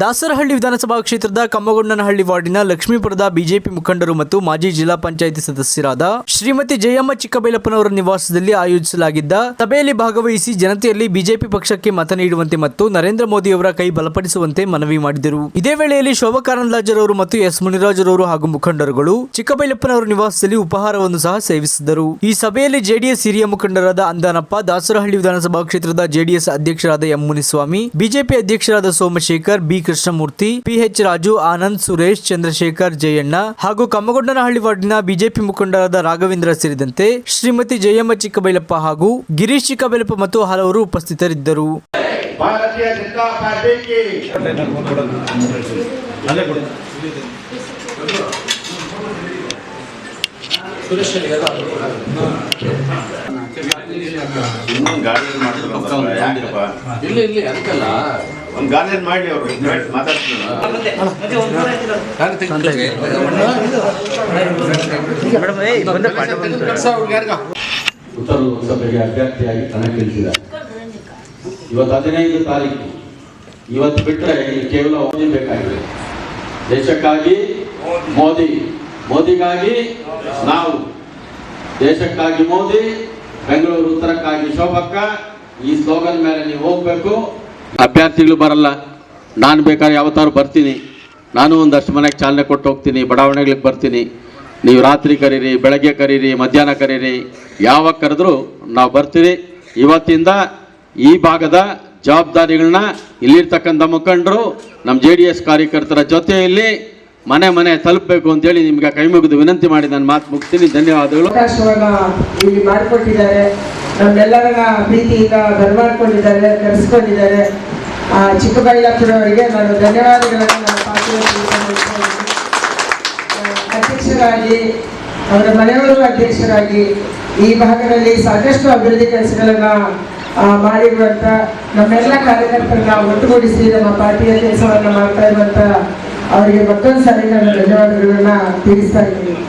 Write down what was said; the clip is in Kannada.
ದಾಸರಹಳ್ಳಿ ವಿಧಾನಸಭಾ ಕ್ಷೇತ್ರದ ಕಮ್ಮಗೊಂಡನಹಳ್ಳಿ ವಾರ್ಡಿನ ಲಕ್ಷ್ಮೀಪುರದ ಬಿಜೆಪಿ ಮುಖಂಡರು ಮತ್ತು ಮಾಜಿ ಜಿಲ್ಲಾ ಪಂಚಾಯಿತಿ ಸದಸ್ಯರಾದ ಶ್ರೀಮತಿ ಜಯಮ್ಮ ಚಿಕ್ಕಬೈಲಪ್ಪನವರ ನಿವಾಸದಲ್ಲಿ ಆಯೋಜಿಸಲಾಗಿದ್ದ ಸಭೆಯಲ್ಲಿ ಭಾಗವಹಿಸಿ ಜನತೆಯಲ್ಲಿ ಬಿಜೆಪಿ ಪಕ್ಷಕ್ಕೆ ಮತ ನೀಡುವಂತೆ ಮತ್ತು ನರೇಂದ್ರ ಮೋದಿ ಅವರ ಕೈ ಬಲಪಡಿಸುವಂತೆ ಮನವಿ ಮಾಡಿದರು. ಇದೇ ವೇಳೆಯಲ್ಲಿ ಶೋಭಾ ಕಾರಂದ್ಲಾಜರವರು ಮತ್ತು ಎಸ್ ಮುನಿರಾಜರವರು ಹಾಗೂ ಮುಖಂಡರುಗಳು ಚಿಕ್ಕಬೈಲಪ್ಪನವರ ನಿವಾಸದಲ್ಲಿ ಉಪಹಾರವನ್ನು ಸಹ ಸೇವಿಸಿದರು ಈ ಸಭೆಯಲ್ಲಿ ಜೆಡಿಎಸ್ ಹಿರಿಯ ಮುಖಂಡರಾದ ಅಂದಾನಪ್ಪ, ದಾಸರಹಳ್ಳಿ ವಿಧಾನಸಭಾ ಕ್ಷೇತ್ರದ ಜೆಡಿಎಸ್ ಅಧ್ಯಕ್ಷರಾದ ಎಂ ಮುನಿಸ್ವಾಮಿ, ಬಿಜೆಪಿ ಅಧ್ಯಕ್ಷರಾದ ಸೋಮಶೇಖರ್, ಬಿ ಕೃಷ್ಣಮೂರ್ತಿ ಪಿಎಚ್ ರಾಜು ಆನಂದ್ ಸುರೇಶ್ ಚಂದ್ರಶೇಖರ್ ಜಯಣ್ಣ ಹಾಗೂ ಕಮ್ಮಗೊಂಡನಹಳ್ಳಿ ವಾರ್ಡ್ನ ಬಿಜೆಪಿ ಮುಖಂಡರಾದ ರಾಘವೇಂದ್ರ ಸೇರಿದಂತೆ ಶ್ರೀಮತಿ ಜಯಮ್ಮ ಚಿಕ್ಕಬೈಲಪ್ಪ ಹಾಗೂ ಗಿರೀಶ್ ಚಿಕ್ಕಬೈಲಪ್ಪ ಮತ್ತು ಹಲವರು ಉಪಸ್ಥಿತರಿದ್ದರು. ಭಾರತೀಯ ಜನತಾ ಇಲ್ಲ ಇಲ್ಲಿ ಅದಕ್ಕಲ್ಲ. ಒಂದು ಗಾರ್ಡನ್ ಮಾಡಿ ಅವ್ರು ಮಾತಾಡ್ತಾರೆ ಉತ್ತರ ಲೋಕಸಭೆಗೆ ಅಭ್ಯರ್ಥಿಯಾಗಿ ಕಣಕ್ಕಿಳಿಸಿದ್ದಾರೆ ಇವತ್ತು ಹದಿನೈದು ತಾರೀಕು. ಇವತ್ತು ಬಿಟ್ಟರೆ ಇಲ್ಲಿ ಕೇವಲ ಮೋದಿ ಬೇಕಾಗಿದೆ. ದೇಶಕ್ಕಾಗಿ ಮೋದಿ. ಮೋದಿಗಾಗಿ ನಾವು. ದೇಶಕ್ಕಾಗಿ ಮೋದಿ ಬೆಂಗಳೂರು ಉತ್ತರಕ್ಕಾಗಿ ಶೋಭಕ್ಕ. ಈ ಸ್ಲೋಗನ್ ಮೇಲೆ ನೀವು ಹೋಗ್ಬೇಕು. ಅಭ್ಯರ್ಥಿಗಳು ಬರಲ್ಲ. ನಾನು ಬೇಕಾದ್ರೆ ಯಾವತ್ತಾರು ಬರ್ತೀನಿ. ನಾನು ಒಂದಷ್ಟು ಮನೆಗೆ ಚಾಲನೆ ಕೊಟ್ಟು ಹೋಗ್ತೀನಿ, ಬಡಾವಣೆಗಳಿಗೆ ಬರ್ತೀನಿ. ನೀವು ರಾತ್ರಿ ಕರೀರಿ, ಬೆಳಗ್ಗೆ ಕರೀರಿ, ಮಧ್ಯಾಹ್ನ ಕರೀರಿ, ಯಾವಾಗ ಕರೆದ್ರೂ ನಾವು ಬರ್ತೀವಿ. ಇವತ್ತಿಂದ ಈ ಭಾಗದ ಜವಾಬ್ದಾರಿಗಳನ್ನ ಇಲ್ಲಿರ್ತಕ್ಕಂಥ ಮುಖಂಡರು, ನಮ್ಮ ಜೆ ಡಿ ಎಸ್ ಕಾರ್ಯಕರ್ತರ ಜೊತೆಯಲ್ಲಿ ಮನೆ ಮನೆ ತಲುಪಬೇಕು ಅಂತೇಳಿ ನಿಮ್ಗೆ ಕೈ ಮುಗಿದು ವಿನಂತಿ ಮಾಡಿ ನಾನು ಮಾತು ಮುಗ್ತೀನಿ ಧನ್ಯವಾದಗಳು. ನಮ್ಮೆಲ್ಲರನ್ನ ಪ್ರೀತಿಯಿಂದ ಬರಮಾಡ್ಕೊಂಡಿದ್ದಾರೆ, ಕರೆಸ್ಕೊಂಡಿದ್ದಾರೆ. ಆ, ಚಿಕ್ಕಬಳ್ಳಾಪುರವರಿಗೆ ನಾನು ಧನ್ಯವಾದಗಳನ್ನು ಅಧ್ಯಕ್ಷರಾಗಿ, ಅವರ ಮನೆಯವರು ಅಧ್ಯಕ್ಷರಾಗಿ ಈ ಭಾಗದಲ್ಲಿ ಸಾಕಷ್ಟು ಅಭಿವೃದ್ಧಿ ಕೆಲಸಗಳನ್ನ ಮಾಡಿರುವಂತ ನಮ್ಮೆಲ್ಲ ಕಾರ್ಯಕರ್ತರನ್ನ ಒಟ್ಟುಗೂಡಿಸಿ ನಮ್ಮ ಪಾರ್ಟಿಯ ಕೆಲಸವನ್ನ ಮಾಡ್ತಾ ಇರುವಂತ ಅವರಿಗೆ ಮತ್ತೊಂದು ಸಾರಿ ನಾನು ಧನ್ಯವಾದಗಳನ್ನ ತಿಳಿಸ್ತಾ ಇದ್ದೀನಿ.